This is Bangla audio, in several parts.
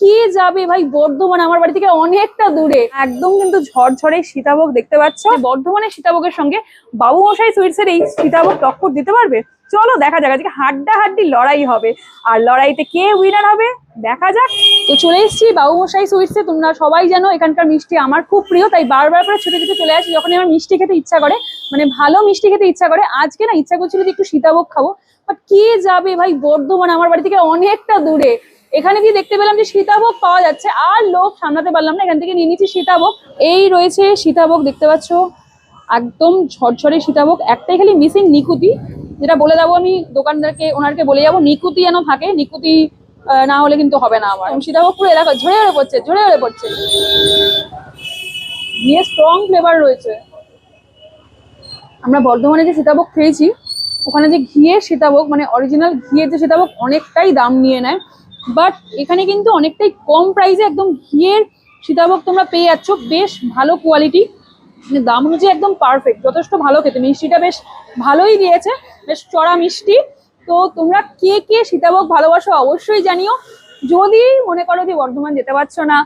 কে যাবে? ভাই বর্ধমান আমার বাড়ি থেকে অনেকটা দূরে। একদম কিন্তু ঝরঝরে সীতাভোগ দেখতে পাচ্ছ। বর্ধমানের সীতাভোগের সঙ্গে বাবু মশাই সুইটসের এই সীতাভোগ টক্কর দিতে পারবে? চলো দেখা যাক। আজকে হাড্ডা হাড্ডি লড়াই হবে। আর লড়াইতে কে উইনার হবে? দেখা যাক। তো চলে এসেছি বাবু মশাই সুইটসে। তোমরা সবাই জানো এখানকার মিষ্টি আমার খুব প্রিয় তাই বারবার করে ছুটে ছুটে চলে আসি। যখন আমার মিষ্টি খেতে ইচ্ছা করে মানে ভালো মিষ্টি খেতে ইচ্ছা করে আজকে না ইচ্ছা করছিল যে একটু সীতাভোগ খাব। বাট কে যাবে? ভাই বর্ধমান আমার বাড়ি থেকে অনেকটা দূরে। এখানে গিয়ে দেখতে পেলাম যে সীতাভোগ পাওয়া যাচ্ছে। আর লোক সামলাতে পারলাম না, এখান থেকে নিয়ে নিচ্ছি সীতাভোগ। এই রয়েছে সীতাভোগ, দেখতে পাচ্ছ? একদম ঝরঝরে সীতাভোগ। একটাই খালি মিসিং নিকুতি, যেটা বলে দেবো আমি দোকানদারকে, ওনারকে বলে যাব, নিকুতি যেন থাকে, নিকুতি না হলে কিন্তু হবে না আমার। সীতাভোগ পুরো এলাকা ঝরে ঝরে পড়ছে, ঝরে ঝরে পড়ছে। দিয়ে স্ট্রং ফ্লেভার রয়েছে। আমরা বর্ধমানে যে সীতাভোগ খেয়েছি, ওখানে যে ঘিয়ের সীতাভোগ মানে অরিজিনাল ঘিয়ের যে সীতাভোগ, অনেকটাই দাম নিয়ে নেয়। বাট এখানে কিন্তু অনেকটাই কম প্রাইসে একদম ঘিয়ের সীতাভোগ তোমরা পেয়ে যাচ্ছ। বেশ ভালো কোয়ালিটি মানে দাম অনুযায়ী একদম পারফেক্ট যথেষ্ট ভালো খেতে। মিষ্টিটা বেশ ভালোই দিয়েছে। বেশ চড়া মিষ্টি। তো তোমরা কে কে সীতাভোগ ভালোবাসো অবশ্যই জানিও। যদি মনে করো যে বর্ধমান যেতে পারছ না,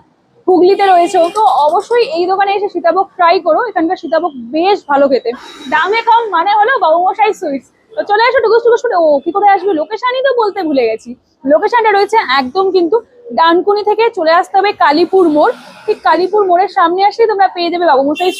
হুগলিতে রয়েছে, তো অবশ্যই এই দোকানে এসে সীতাভোগ ট্রাই করো। এখানকার সীতাভোগ বেশ ভালো খেতে। দামে কম মানে হলো বাবুমশাই সুইটস চলে আসো টুকুস টুকুস করে ও, কি করে আসবে? লোকেশনই তো বলতে ভুলে গেছি। লোকেশনটা রয়েছে একদম কিন্তু ডানকুনি থেকে চলে আসতে হবে কালীপুর মোড়। ঠিক কালীপুর মোড়ের সামনে আসলেই তোমরা পেয়ে যাবে বাবুমশাই সুইটস